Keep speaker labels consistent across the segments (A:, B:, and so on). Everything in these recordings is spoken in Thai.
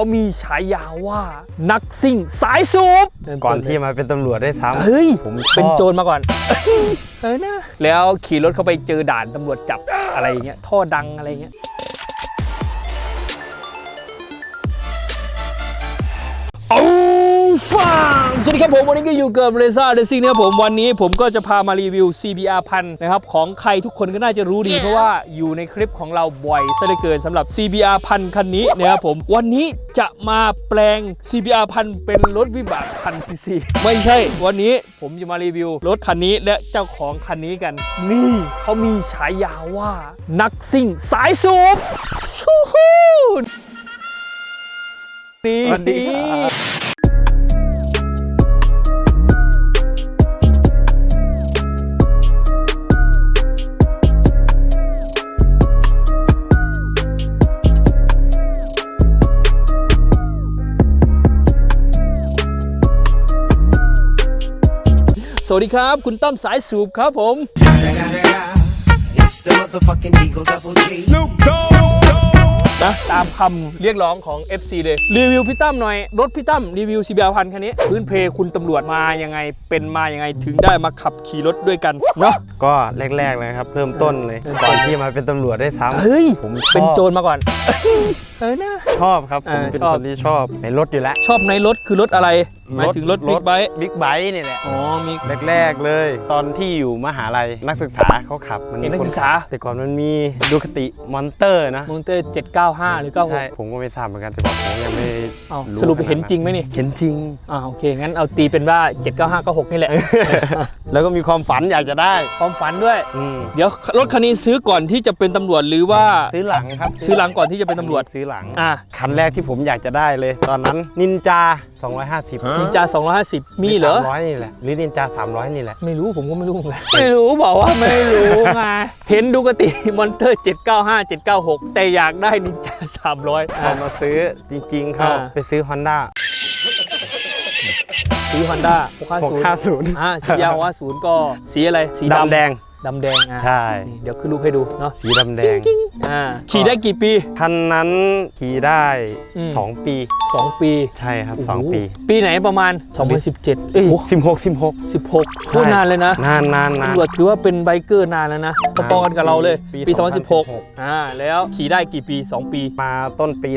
A: เขามีฉายาว่านักซิ่งสายสูบเริ่ม
B: ก่อน
A: เลย
B: ที่มาเป็นตำรวจได้ซ้ำ
A: เฮ้ย
B: ผมชอบ
A: เป็นโจรมาก่อนเออนะแล้วขี่รถเข้าไปเจอด่านตำรวจจับอะไรอย่างเงี้ยท่อดังอะไรอย่างเงี้ย ฟังสวัสดีครับผม วันนี้ก็อยู่กับเรซ่าเดซิ่งนะครับผมวันนี้ผมก็จะพามารีวิว CBR พันนะครับของใครทุกคนก็น่าจะรู้ดี เพราะว่าอยู่ในคลิปของเราบ่อยซะเหลือเกินสำหรับ CBR พันคันนี้นะครับผมวันนี้จะมาแปลง CBR พันเป็นรถวิบากพันซีซีไม่ใช่ วันนี้ผมจะมารีวิวรถคันนี้และเจ้าของคันนี้กัน นี่เขามีฉายาว่านักซิ่งสายสูบชูฮูนี่
B: สวัสดีครับ
A: สวัสดีครับ คุณตั้มสายสูบครับผม
C: It's the motherfucking Eagle Double G.
A: นะตามคำเรียกร้องของ FC เลย รีวิวพี่ตั้มหน่อย รถพี่ตั้มรีวิว CBR พันคันนี้ พื้นเพคุณตำรวจมายังไง เป็นมายังไงถึงได้มาขับขี่รถด้วยกันเนาะ
B: ก็แรกๆเลยครับ เริ่มต้นเลย
A: เริ่มต้น
B: ก่อนที่มาเป็นตำรวจได้ซ้ำ
A: เฮ้ย
B: ผมชอบ
A: เป็นโจรมาก่อน เออนะ
B: ชอบครับ
A: อ่า
B: ผมเป็น
A: ชอบ
B: คนที่ชอบในรถอยู่แล้ว
A: ชอบในรถคือรถอะไร หมายถึงรถบิ๊กไบค์
B: บิ๊กไบค์นี่แหละ
A: อ๋อมี
B: แรกๆเลย ตอนที่อยู่มหาลัยนักศึกษาเขาขับ มัน
A: เห็นนักศึกษา
B: แต่ก่อนมันมีดูคติมอนเตอร์นะ
A: มอนเตอร์795 หรือ
B: ใช่ผมก็ไม่ทราบเหมือนกันแต่บอกผมยังไม่
A: 96อ้าว
B: รู้
A: สรุป
B: ขนาดนั้น
A: เห็นจริงไหมนี่
B: เห็นจริง
A: อ่าโอเค งั้นเอาตีเป็นว่า795 96นี่แหละ
B: แล้วก็มีความฝันอยากจะได้
A: ความฝันด้วย
B: อืม
A: เดี๋ยวรถคันนี้ซื้อก่อนที่จะเป็นตำรวจหรือว่า
B: ซื้อหลังครับ
A: ซื้อหลังก่อนที่จะเป็นตำรวจ
B: ซื้อหลัง
A: อะ
B: คันแรกที่ผมอยากจะได้เลย ตอนนั้นนินจา 250
A: นินจา250 มีเหรอ
B: 300นี่แหละหรือนินจา 300 นี่แหละ
A: ไม่รู้ผมก็ไม่รู้เหมือนกันไม่รู้บอกว่าไม่รู้ไงเห็นดูกติมอนเตอร์ 795 796 แต่อยากได้นินจา300
B: พ
A: อะ
B: อมาซื้อจริงๆเขา
A: อ่า
B: ไปซื้อ Honda
A: สีฮอนด้า650
B: 650
A: อ่าสียาวว่าศูนย์ก็สีอะไร สีดำ
B: ดำแดง
A: ดำแดง อะ
B: ใช่
A: นี่เดี๋ยวขึ้นรูปให้ดูเนาะ
B: สีดำแดง
A: อ่า ขี่ได้กี่ปี
B: คันนั้นขี่ได้
A: อืม
B: 2 ปี
A: 2 ปี
B: ใช่ครับ
A: โโห
B: 2 ปี
A: ปีไหนประมาณ 2017
B: เอ้ย
A: โอ้
B: 16 16
A: 16โคตรนานเลยนะ
B: นานนานนาน
A: ตำรวจถือว่าเป็นไบเกอร์นานแล้วนะพอๆกันกับเราเลย
B: ปี
A: ปี
B: 2016
A: 2016 อ่า แล้วขี่ได้กี่ปี 2 ปี
B: มาต้นปี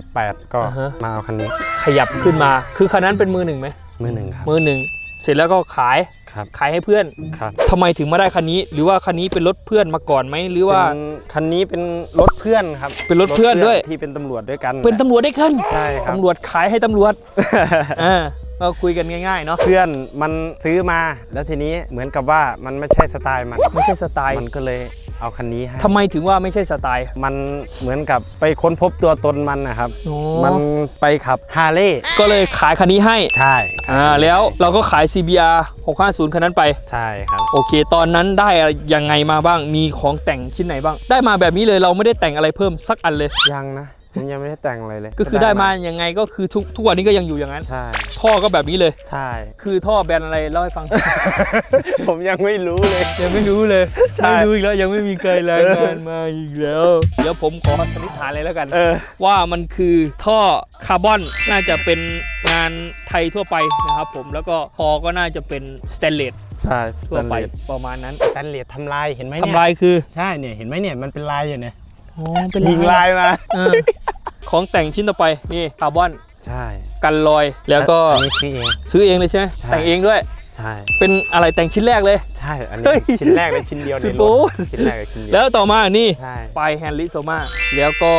B: 2018 ก็
A: อ่าฮะ
B: มาเอาคันนี้
A: ขยับขึ้นมา คือคันนั้นเป็นมือหนึ่งไหม
B: มือหนึ่งครับ
A: มือหนึ่งเสร็จแล้วก็ขาย
B: ครับ
A: ขายให้เพื่อน
B: ครับ
A: ทำไมถึงมาได้คันนี้ หรือว่าคันนี้เป็นรถเพื่อนมาก่อนไหมหรือว่า
B: เป็นคันนี้เป็นรถเพื่อนครับ
A: เป็นรถเพื่อนด้วย
B: ที่เป็นตำรวจด้วยกัน
A: เป็นตำรวจได้ขึ้น
B: ใช่ครับ
A: ตำรวจขายให้ตำรวจอ่าก็คุยกันง่ายๆเนาะ
B: เพื่อนมันซื้อมาแล้วทีนี้เหมือนกับว่ามันไม่ใช่สไตล์มัน
A: ไม่ใช่สไตล์
B: มันก็เลย เอาคันนี้ให้
A: ทำไมถึงว่าไม่ใช่สไตล์
B: มันเหมือนกับไปค้นพบตัวตนมันนะครับ
A: อ๋อ
B: มันไปขับฮาร์เลย์
A: ก็เลยขายคันนี้ให้
B: ใช่
A: อ่าแล้วเราก็ขาย CBR 650 คันนั้นไป
B: ใช่ครับ
A: โอเค ตอนนั้นได้ยังไงมาบ้างมีของแต่งชิ้นไหนบ้าง ได้มาแบบนี้เลยเราไม่ได้แต่งอะไรเพิ่มสักอันเลย
B: ยังนะ ผมยังไม่ได้แต่งอะไรเลย
A: ก็คือได้มายังไงก็คือทุกทุกวันนี้ก็ยังอยู่อย่างนั้น
B: ใช่
A: ท่อก็แบบนี้เลย
B: ใช่
A: คือท่อแบรนด์อะไรเล่าให้ฟัง
B: ผมยังไม่รู้เลย
A: ยังไม่รู้เลย
B: ใช่
A: ไม่รู้อีกแล้วยังไม่มีใครรายงานมาอีกแล้ว เดี๋ยวผมขอสันนิษฐานเลยแล้วกัน
B: เออ
A: ว่ามันคือท่อคาร์บอนน่าจะเป็นงานไทยทั่วไปนะครับผมแล้วก็คอก็น่าจะเป็นสแตนเลส
B: ใช่ส
A: ทั่ว
B: แตน
A: ไป
B: เลส
A: ประมาณนั้น
B: สแตนเลสทำลายเห็นไหมเนี่ย
A: ทำลายคือ
B: ใช่เนี่ยเห็นไหมเนี่ยมันเป็นลายอยู่เนี่ย
A: อ๋อเป็น
B: ยิงลายมา
A: เออของแต่งชิ้นต่อไปนี่คาร์บอน
B: ใช่
A: กันรอยแล้วก็
B: อันนี้ซื้อเอง
A: ซื้อเองเลยใช่ไหม
B: ใช่
A: แต่งเองด้วย
B: ใช่
A: เป็นอะไรแต่งชิ้นแรกเลย
B: ใช่อัน
A: เฮ้
B: นี้
A: ย
B: ชิ้นแรกเลยชิ้นเดียวใน
A: สุ
B: ร
A: ดโบ๊
B: ถ
A: ท
B: ชิ้นแรกเลยชิ้นเดียว
A: แล้วต่อมานี่
B: ใช่
A: ปลายแฮนด์ลิโซมาแล้วก็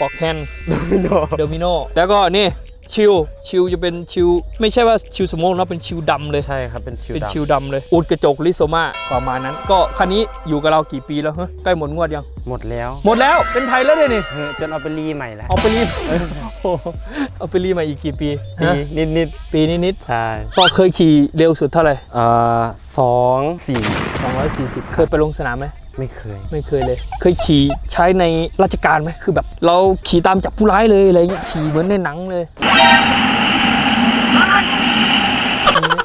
A: ปอกแฮนด์
B: มิโน
A: เดลมิโนแล้วก็นี่ ชิลชิลจะเป็นชิลไม่ใช่ว่าชิลสโมกนะเป็นชิลดำเลย
B: ใช่ครับ เป็นชิว
A: เป็น
B: ดำ
A: ชิลดำเลย อุดกระจกลิโซมาประมาณนั้น ก็คันนี้อยู่กับเรากี่ปีแล้วฮะใกล้หมดงวดยัง
B: หมดแล้ว
A: หมดแล้วเป็นไทยแล้วเนี่ยนี่
B: เออจนเอาไปรีใหม่แล้ว
A: เอาไปรีโอ้โห เอาไปรีมาอีกกี่ปี
B: ปี
A: ฮะ
B: นิดนิด
A: ปีนิด
B: ๆใช่
A: ๆก็เคยขี่เร็วสุดเท่าไหร่
B: เอ่อสองสี่
A: 240เคยไปลงสนามไหม
B: ไม่เคย
A: ไม่เคยเลย เคยขี่ใช้ในราชการไหมคือแบบ เราขี่ตามจับผู้ร้ายเลยอะไรเงี้ยขี่เหมือนในหนังเลย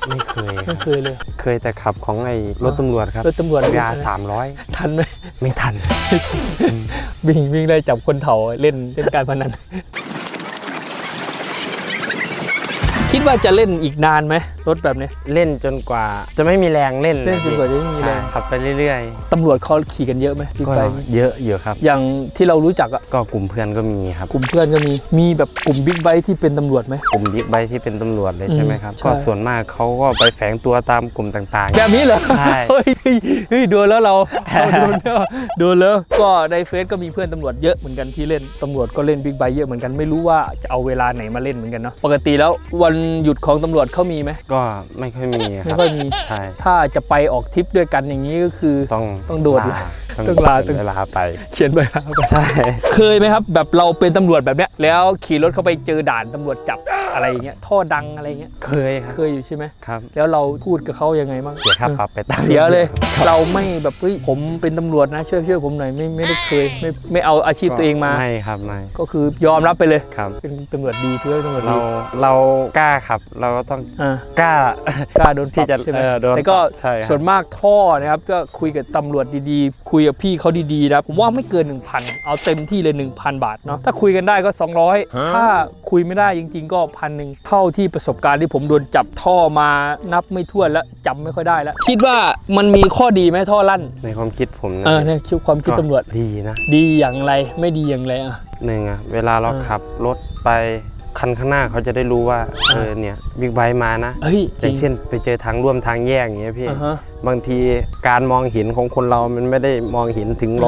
B: ไม่เคย
A: ไม่เคยเลย
B: เคยแต่ขับของไอ้รถตำรวจครับ
A: รถตำรวจ
B: ยาสามร้อย
A: ทันไหม
B: ไม่ทัน
A: วิ่งวิ่งได้จับคนเถ่าเล่นเล่นการพนัน คิดว่าจะเล่นอีกนานไหมรถแบบนี้
B: เล่นจนกว่าจะไม่มีแรงเล่น
A: เล่นจนกว่าจะไม่มีแรง
B: ใช่ขับไปเรื่อย
A: ตำรวจเขาขี่กันเยอะไหมบิ๊
B: ๆ
A: ก
B: ก็
A: ไบค์
B: เยอะอยู่ครับ
A: อย่างที่เรารู้จักอะ
B: ก็กลุ่มเพื่อนก็มีครับ
A: กลุ่มเพื่อนก็มีมีแบบกลุ่มบิ๊กไบค์ที่เป็นตำรวจไหม
B: กลุ่มบิ๊กไบค์ที่เป็นตำรวจเลยใช่ไหมครับ
A: อืมใช่
B: ก็ส่วนมากเขาก็ไปแฝงตัวตามกลุ่มต่างๆ
A: แบบนี้เหรอ
B: ใช่
A: เฮ้ยเฮ้ยโดนแล้วเราเราโดนแล้วโดนแล้ว ก็ในเฟซก็มีเพื่อนตำรวจเยอะเหมือนกันที่เล่นตำรวจก็เล่นบิ๊กไบค์เยอะเหมือนกันไม่รู้ว่าจะเอาเวลาไหนมาเล่นเหมือนกันเนาะปกติแล้ววันหยุดของตำรวจเขามีไหม
B: ก็ไม่ค่อยมีค
A: ไม่
B: รับ
A: ค่อยมี
B: ใช่
A: ถ้าจะไปออกทริปด้วยกันอย่างนี้ก็คือ
B: ต้อง
A: ต้องโดด
B: ลา
A: ต้องลา
B: เสียเวลาไป
A: เขียนใบลาไป
B: ใช่
A: เคยไหมครับ แบบเราเป็นตำรวจแบบเนี้ย แล้วขี่รถเข้าไปเจอด่านตำรวจจับอะไรอย่างเงี้ยท่อดังอะไรเงี้ย
B: เคยครับ
A: เคยอยู่ใช่ไหม
B: ครับ
A: แล้วเราพูดกับเขายังไงบ้าง
B: เสียค่าปรับไปตาม
A: เสียเลย เราไม่แบบเฮ้ยผมเป็นตำรวจนะช่วยช่วยผมหน่อยไม่ไม่ได้เคยไม่ไม่เอาอาชีพตัวเองมา
B: ไม่ครับไม่
A: ก็คือยอมรับไปเลย
B: ครับ
A: เป็นตำรวจดีเพื่อนตำรวจ
B: เรา
A: ดี
B: เรากล้าขับ เราก็ต้อง
A: อ่า
B: กล้า
A: กล้าโดนป
B: ที่
A: รับ
B: จะ
A: ใช่ไหม
B: เออโดน
A: แต่ก็
B: ปรับใช่ครับ
A: ส่วนมากท่อนะครับก็คุยกับตำรวจดีๆ คุยกับพี่เขาดีๆนะ ผมว่าไม่เกิน 1,000 เอาเต็มที่เลย 1,000 บาทเนาะถ้าคุยกันได้ก็ 200 ถ้าคุยไม่ได้จริง ๆ ก็พันหนึ่งเท่าที่ประสบการณ์ที่ผมโดนจับท่อมานับไม่ถ้วนแล้วจำไม่ค่อยได้แล้ว คิดว่ามันมีข้อดีไหมท่อลั่น
B: ในความคิดผมนะ
A: เออเนี่ยคิดความคิดตำรวจ
B: ก็ดีนะ
A: ดีอย่างไรไม่ดีอย่างไรอะ
B: หนึ่งอะเวลาเรา
A: เออ
B: ขับรถไป คันข้างหน้าเขาจะได้รู้ว่าเออเนี่ยบิ๊กไบค์มานะ
A: เฮ้ย
B: อย่างเช่นไปเจอทางร่วมทางแยกอย่างเงี้ยพี่
A: อ่าฮะ
B: บางทีการมองเห็นของคนเรามันไม่ได้มองเห็นถึง
A: อืม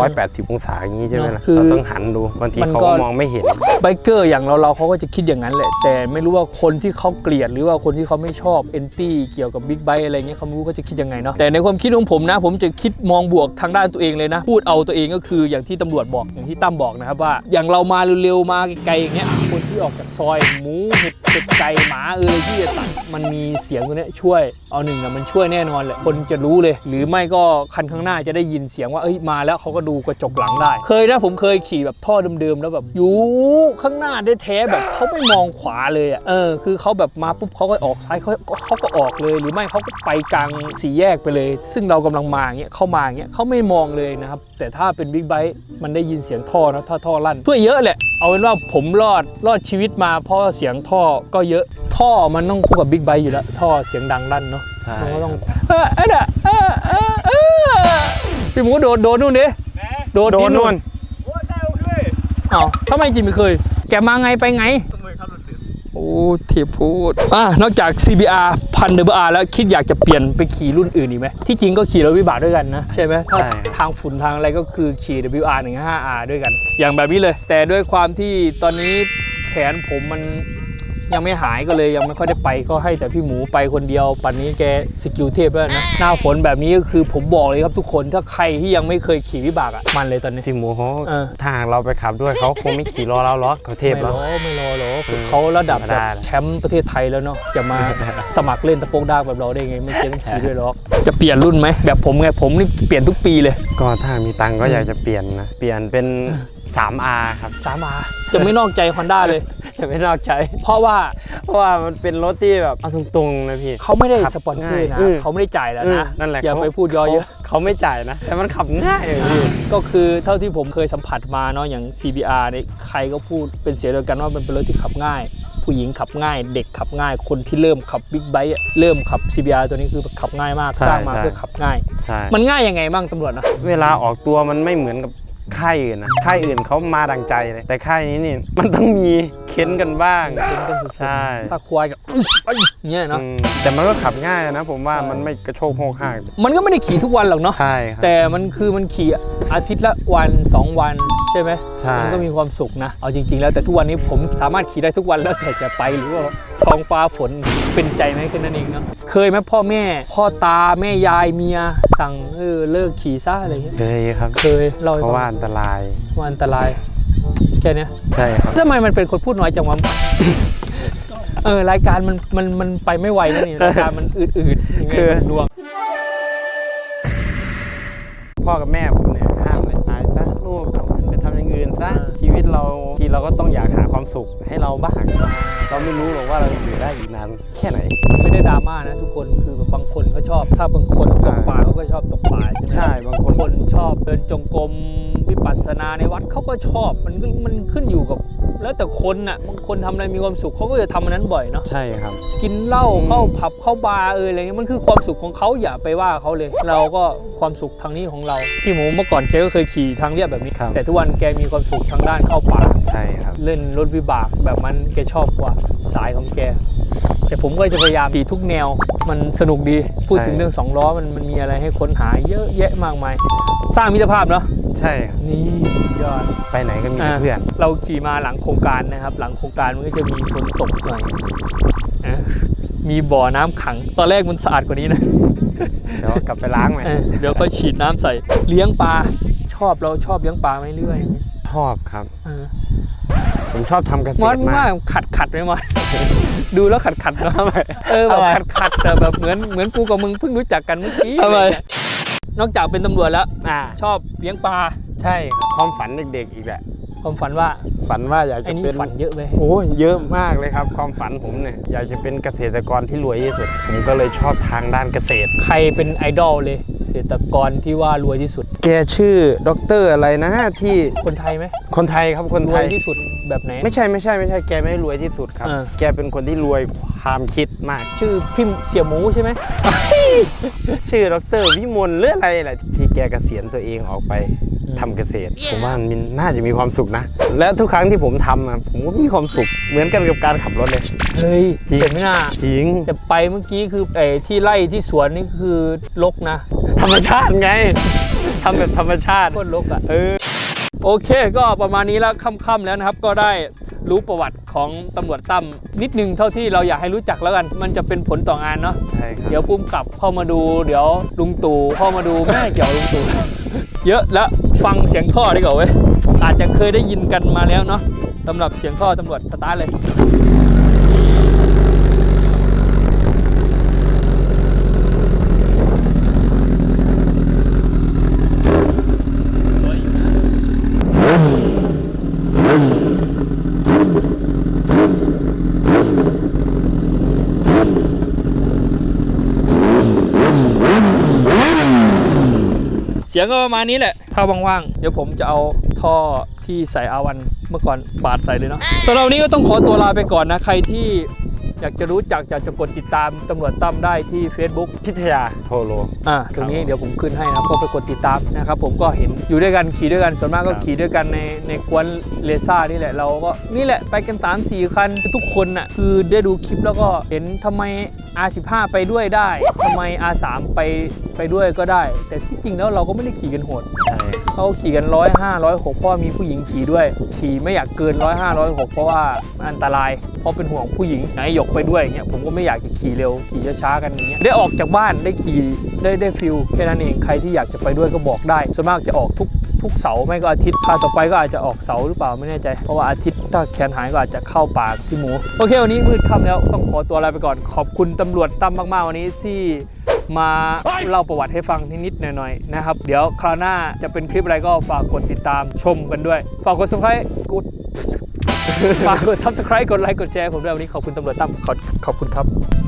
B: 180 องศาอย่างนี้ใช่ไหมล่ะ
A: คือ
B: เราต้องหันดูบางที
A: มัน
B: เขา
A: ก็
B: ก็มองไม่เห็น
A: ไบเกอร์อย่างเราเราเขาก็จะคิดอย่างนั้นแหละ แต่ไม่รู้ว่าคนที่เขาเกลียดหรือว่าคนที่เขาไม่ชอบเอนตี้เกี่ยวกับบิ๊กไบค์อะไรเงี้ยเขาไม่รู้ก็จะคิดยังไงเนาะแต่ในความคิดของผมนะ ผมจะคิดมองบวกทางด้านตัวเองเลยนะ พูดเอาตัวเองก็คืออย่างที่ตำรวจบอกอย่างที่ตั้มบอกนะครับว่า อย่างเรามาเร็วๆมาไกลๆอย่างเงี้ยคนที่ ออกจากซอยหมูเห็ดเป็ดไก่หมาเออที่จะตัดมันมีเสียงตัวเนี้ยช่วยเอาหนึ่งนะมันช่วยแน่นอนแหละคนจะรู้เลย หรือไม่ก็คันข้างหน้าจะได้ยินเสียงว่าเอ้ยมาแล้วเขาก็ดูกระจกหลังได้ เคยนะผมเคยขี่แบบท่อเดิมๆแล้วแบบอยู่ข้างหน้าได้แท้แบบเขาไม่มองขวาเลยอะเออคือเขาแบบมาปุ๊บเขาก็ออกซ้ายเขาเขาก็ออกเลย หรือไม่เขาก็ไปกลางสี่แยกไปเลย ซึ่งเรากำลังมาอย่างเงี้ยเข้ามาอย่างเงี้ยเขาไม่มองเลยนะครับแต่ถ้าเป็นบิ๊กไบค์มันได้ยินเสียงท่อนะถ้าท่อลั่นช่วยเยอะแหละเอาเป็นว่าผมรอดรอดชีวิตมาเพราะเสียงท่อก็เยอะท่อมันต้องคู่กับบิ๊กไบค์อยู่แล้ว ท่อเสียงดังลั่นเนาะ
B: ใช่
A: มันก็ต้องเออเออเนี่ยเออเออเออพี่หมูโดนโดนนู่นดิโดน
B: โดน
A: ที่
B: นู่น
A: เอ้าทำไมจิมไม่เคย แกมาไงไปไงโอ้เทียพูดอะนอกจาก CBR พัน WR แล้วคิดอยากจะเปลี่ยนไปขี่รุ่นอื่นอีกไหมที่จริงก็ขี่รถวิบากด้วยกันนะ ใช่ไหมถ้า
B: ใช่ครับ
A: ทางฝุ่นทางอะไรก็คือขี่ WR 15R ด้วยกัน อย่างแบบนี้เลย แต่ด้วยความที่ตอนนี้ แขนผมมันยังไม่หายก็เลยยังไม่ค่อยได้ไปก็ให้แต่พี่หมูไปคนเดียวปันนี้แกสกิลเทพแล้วนะหน้าฝนแบบนี้ก็คือผมบอกเลยครับทุกคนถ้าใครที่ยังไม่เคยขี่วิบากอะมันเลยตอนนี้
B: พี่หมูเขา
A: เออ
B: ถ้าหากเราไปขับด้วยเขาคงไม่ขี่รอเราหรอกเขาเทพ
A: ไม่
B: แล้
A: ร
B: ว
A: อไม่รอหรอก
B: อืม
A: เขาระดับ
B: ธรรม
A: แบบ
B: ดา
A: แชมป์ประเทศไทยแล้วเนาะจะมา สมัครเล่นตะโปกดากแบบเราได้ไงไม่เจ๊ต้องขี่ด้วยหรอกจะเปลี่ยนรุ่นไหมแบบผมไงผมนี่เปลี่ยนทุกปีเลย
B: ก็ถ้ามีตังค์ก็อยากจะเปลี่ยนนะ เปลี่ยนเป็น 3R ครับ
A: สามอาจะไม่นอกใจฮอนด้าเลย
B: จะไม่นอกใจ
A: เพราะว่า
B: เพราะว่ามันเป็นรถที่แบบเอาตรงๆนะพี่
A: เขาไม่ได้
B: ขับ
A: สปอนเซอร์นะ
B: ง่ายอืม
A: เขาไม่ได้จ่ายแล้ว
B: เออ
A: นะ
B: นั่นแหละ
A: อย่า
B: ข
A: ไปพูดย่อเยอะ
B: ขาเขาไม่จ่ายนะ แต่มันขับง่ายเลยพี่
A: ก็คือเท่าที่ผมเคยสัมผัสมาเนาะอย่าง CBR เนี่ยใครก็พูดเป็นเสียงเดียวกันว่ามันเป็นรถที่ขับง่าย ผู้หญิงขับง่าย เด็กขับง่าย คนที่เริ่มขับบิ๊กไบค์อะเริ่มขับ CBR ตัวนี้คือขับง่ายมาก
B: ใช่
A: สร้างมา
B: ใช่
A: เพื่อขับง่าย
B: ใช่
A: มันง่ายยังไงบ้างตำรวจนะ
B: เวลาออกตัวมันไม่เหมือนกับ ค่ายอื่นนะค่ายอื่นเขามาดังใจเลย แต่ค่ายนี้นี่มันต้องมีเค้นกันบ้าง
A: เข็นกันสุดๆ
B: ใช่
A: ถ้าควายกับอื้อไปอย่างเงี้ยเนาะ
B: อืมแต่มันก็ขับง่ายนะ ผมว่า
A: ใช่
B: มันไม่กระโชกโหกหาก
A: มันก็ไม่ได้ขี่ทุกวันหรอกเนาะ
B: ใช่ครับ
A: แต่มันคือมันขี่อาทิตย์ละวัน 2 วัน ใช่ไหม
B: ใช่
A: มันก็มีความสุขนะ เอาจริง ๆ แล้วแต่ทุกวันนี้ผมสามารถขี่ได้ทุกวันแล้วแต่จะไปหรือว่าท้องฟ้าฝนเป็นใจไหมแค่นั้นเองเนาะเคยไหมพ่อแม่ พ่อตาแม่ยายเมียสั่งเออเลิกขี่ซะอะไรเงี้ย
B: เคยครับ
A: เคยเล่าให้
B: เพราะ
A: ฟั
B: ว่างอันตราย
A: ว่าอันตรายแค่เนี้ย
B: ใช่ครับ
A: ทำไมมันเป็นคนพูดน้อยจังวะเออรายการมันมันมันไปไม่ไหวนะนี่รายการมันอืดๆยังไง
B: คือ
A: มันลวง
B: พ่อกับแม่ผม ซะชีวิตเราทีเราก็ต้องอยากหาความสุขให้เราบ้าง เราไม่รู้หรอกว่าเราอยู่ได้อีกนานแค่ไหน
A: ไม่ได้ดราม่านะทุกคนคือแบบบางคนเขาชอบ ถ้าบางคนตกปลาเขาก็ชอบตกปลาใช่ไหม
B: ใช่บางคน
A: คนชอบเดินจงกรมวิปัสสนาในวัดเขาก็ชอบมันก็มันขึ้นอยู่กับ แล้วแต่คนน่ะบางคนทำอะไรมีความสุขเขาก็จะทำอันนั้นบ่อยเนาะ
B: ใช่ครับ
A: กินเหล้าเข้าผับเข้าบาร์เอออะไรเงี้ยมันคือความสุขของเขาอย่าไปว่าเขาเลย เราก็ความสุขทางนี้ของเราพี่หมูเมื่อก่อนแกก็เคยขี่ทางเรียบแบบนี้
B: ครับ
A: แต่ทุกวันแกมีความสุขทางด้านเข้าป่า
B: ใช่ครับ
A: เล่นรถวิบากแบบมันแกชอบกว่าสายของแก แต่ผมก็จะพยายามขี่ทุกแนว มันสนุกดี พูดถึง
B: ใช่
A: เรื่องสองล้อมันมันมีอะไรให้ค้นหาเยอะแยะมากมาย สร้างมิตรภาพเนาะ
B: ใช่ครับ
A: นี่ยอด
B: ไปไหนก็มีแต่เพื่อน
A: เราขี่มาหลังโครงการนะครับ หลังโครงการมันก็จะมีฝนตกหน่อยนะมีบ่อน้ำขัง ตอนแรกมันสะอาดกว่านี้นะ
B: เดี๋ยวกลับไปล้างใหม่
A: เออเดี๋ยวค่อยฉีดน้ำใส่ เลี้ยงปลา ชอบเราชอบเลี้ยงปลาไหมเรื่อย
B: ชอบครับ
A: เออ
B: ผมชอบทำเกษ
A: มอ
B: ต
A: น
B: ร
A: ว่ามา
B: ก
A: ขัดขัดไหมมอนดูแล้วขัดขัดๆเนาะ
B: ทำไม
A: เออแบบ
B: ทำไม
A: ขัดขัดๆแต่แบบเหมือนเหมือนกูกับมึงเพิ่งรู้จักกันเมื่อกี้
B: ทำไม
A: นอกจากเป็นตำรวจแล้ว
B: อ่า
A: ชอบเลี้ยงปลา
B: ใช่ครับความฝันเด็กๆอีกแหละ
A: ความฝันว่า
B: ฝันว่าอยาก
A: ไอ้
B: จะ
A: นี่
B: เป็น
A: ฝันเยอะเลย
B: โอ้ยเยอะมากเลยครับ ความฝันผมเนี่ยอยากจะเป็นเกษตรกรที่รวยที่สุด ผมก็เลยชอบทางด้านเกษตร
A: ใครเป็นไอดอลเลยเกษตรกรที่ว่ารวยที่สุด
B: แกชื่อด็อกเตอร์อะไรนะที่
A: คนไทยไหม
B: คนไทยครับคน
A: ร
B: ไท
A: วย
B: ย
A: ที่สุดแบบไหน
B: ไม่ใช่ไม่ใช่ไม่ใช่แกไม่ได้รวยที่สุดครับ
A: เออ
B: แกเป็นคนที่รวยความคิดมาก
A: ชื่อพิมพ์เสี่ยหมูใช่ไหม
B: ชื่อดรวิมลหรืออะไรแหละที่แกเกษียณตัวเองออกไป
A: อืม
B: ทำเกษตร ผมว่ามันน่าจะมีความสุขนะ และทุกครั้งที่ผมทำอะผมก็มีความสุขเหมือนกันกับการขับรถเลย
A: เฮ้ย
B: จริง
A: เห็นไหมน่ะ
B: จริง
A: แต่ไปเมื่อกี้คือไอ้ที่ไร่ที่สวนนี่คือลกนะ
B: ธรรมชาติไงทำแบบธรรมชาติ
A: โคตรลกอะ
B: เออ
A: โอเค ก็ประมาณนี้แล้วค่ำๆแล้วนะครับ ก็ได้ รู้ประวัติของตำรวจตั้มนิดนึงเท่าที่เราอยากให้รู้จักแล้วกัน มันจะเป็นผลต่องานเนาะ
B: ใช่ครับ
A: เดี๋ยวปุ้มกลับเข้ามาดู เดี๋ยวลุงตู่เข้ามาดูไม่เกี่ยวลุงตู่ เยอะแล้วฟังเสียงท่อดีกว่าเว้ยอาจจะเคยได้ยินกันมาแล้วเนาะสำหรับเสียงท่อตำรวจสตาร์ทเลย เสียงก็ประมาณนี้แหละ ถ้าว่างๆ เดี๋ยวผมจะเอาท่อที่ใส่อาวันเมื่อก่อนบาดใส่เลยเนาะสำหรับวันนี้ก็ต้องขอตัวลาไปก่อนนะ ใครที่ อยากจะรู้จักอยากจะกดติดตามตำรวจตั้มได้ที่ Facebook
B: พิทยาโทโล
A: อ่าตรงนี้
B: ครับ
A: เดี๋ยวผมขึ้นให้นะครับก็ไปกดติดตามนะครับผมก็เห็นอยู่ด้วยกันขี่ด้วยกันส่วนมากก็
B: ครับ
A: ขี่ด้วยกันในในกวนเลซ่านี่แหละเราก็นี่แหละไปกันสามสี่คันทุกคนน่ะคือได้ดูคลิปแล้วก็เห็นทำไม R15 ไปด้วยได้ทำไม R3 ไปไปด้วยก็ได้ แต่ที่จริงแล้วเราก็ไม่ได้ขี่กันโหด
B: ใช่
A: เขาขี่กันร้อยห้าร้อยหกเพราะว่ามีผู้หญิงขี่ด้วย ขี่ไม่อยากเกินร้อยห้าร้อยหกเพราะว่ามันอันตราย เพราะเป็นห่วงผู้หญิงไหนหยกไปด้วยอย่างเงี้ยผมก็ไม่อยากจะขี่เร็วขี่ช้าๆกันอย่างเงี้ยได้ออกจากบ้านได้ขี่ได้ได้ฟิลแค่นั้นเองใครที่อยากจะไปด้วยก็บอกได้ส่วนมากจะออกทุกทุกเสาร์ไม่ก็อาทิตย์คราวต่อไปก็อาจจะออกเสาร์หรือเปล่าไม่แน่ใจ เพราะว่าอาทิตย์ถ้าแขนหายก็อาจจะเข้าป่าพี่หมู โอเควันนี้มืดค่ำแล้วต้องขอตัวลาไปก่อน ขอบคุณตำรวจตั้มมากๆวันนี้ที่มาเล่าประวัติให้ฟังนิดๆหน่อยๆนะครับ เดี๋ยวคราวหน้าจะเป็นคลิปอะไรก็ฝากกดติดตามชมกันด้วย ฝากกด subscribe กด ฝากกด subscribe กดไลค์กดแชร์ผมด้วยวันนี้ขอบคุณตำรวจตั้มขอบขอบคุณครับ